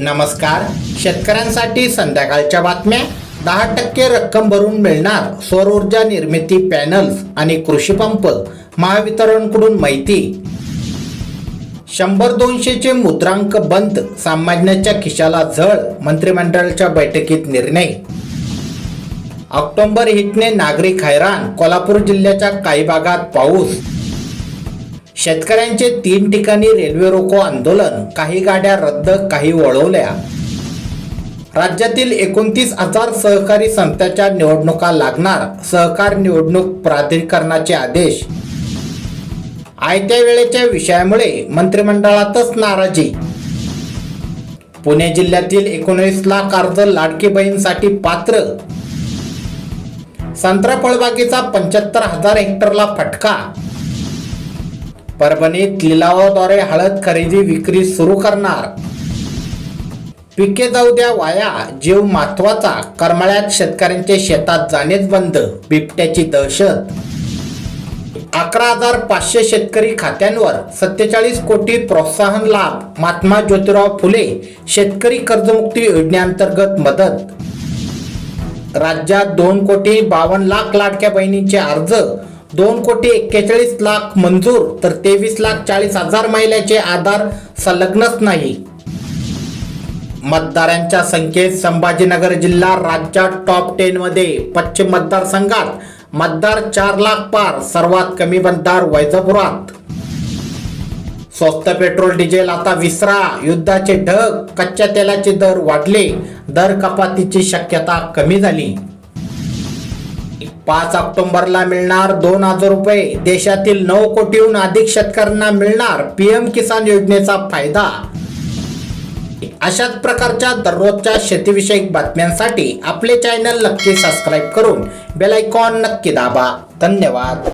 नमस्कार. शेतकऱ्यांसाठी संध्याकाळच्या बातम्या. दहा टक्के रक्कम भरून मिळणार सौर ऊर्जा निर्मिती पॅनल्स आणि कृषी पंप. महावितरणकडून माहिती. शंभर दोनशेचे मुद्रांक बंद सामान्याच्या खिशाला झळ मंत्रिमंडळाच्या बैठकीत निर्णय. ऑक्टोबर हिटने नागरिक हैराण कोल्हापूर जिल्ह्याच्या काही भागात पाऊस. शेतकऱ्यांचे तीन ठिकाणी रेल्वे रोको आंदोलन काही गाड्या रद्द काही वळवल्या. राज्यातील एकोणतीस हजार सहकारी संस्थांच्या निवडणुका लागणार सहकार निवडणूक प्राधिकरणाचे आदेश. आयत्या वेळेच्या विषयामुळे मंत्रिमंडळातच नाराजी. पुणे जिल्ह्यातील एकोणीस लाख अर्ज लाडकी बहीणसाठी पात्र. संत्रा फळबागेचा पंच्याहत्तर हजार हेक्टरला फटका. परभणीत लिलावाद्वारे हळद खरेदी विक्री सुरू करणार. पिके जाऊ द्या वाया जीव महत्त्वाचा करमाळ्यात शेतकऱ्यांचे शेतात जाणेच बंद बिबट्याची दहशत. अकरा हजार पाचशे शेतकरी खात्यांवर सत्तेचाळीस कोटी प्रोत्साहन लाभ महात्मा ज्योतिराव फुले शेतकरी कर्जमुक्ती योजनेअंतर्गत मदत. राज्यात दोन कोटी बावन्न लाख लाडक्या बहिणींचे अर्ज दोन कोटी एक्केचाळीस लाख मंजूर तर तेवीस लाख चाळीस हजार महिलाचे आधार संलग्नच नाही. मतदारांच्या संख्येत संभाजीनगर जिल्हा राज्यात टॉप टेन मध्ये पश्चिम मतदारसंघात मतदार चार लाख पार सर्वात कमी मतदार वैजपुरात. स्वस्त पेट्रोल डिझेल आता विसरा युद्धाचे ढग कच्च्या तेलाचे दर वाढले दर कपातीची शक्यता कमी झाली. पाच ऑक्टोबरला मिळणार दोन हजार रुपये. देशातील नऊ कोटीहून अधिक शेतकऱ्यांना मिळणार पीएम किसान योजनेचा फायदा. अशाच प्रकारच्या दररोजच्या शेतीविषयक बातम्यांसाठी आपले चॅनल नक्की सबस्क्राईब करून बेल आयकॉन नक्की दाबा. धन्यवाद.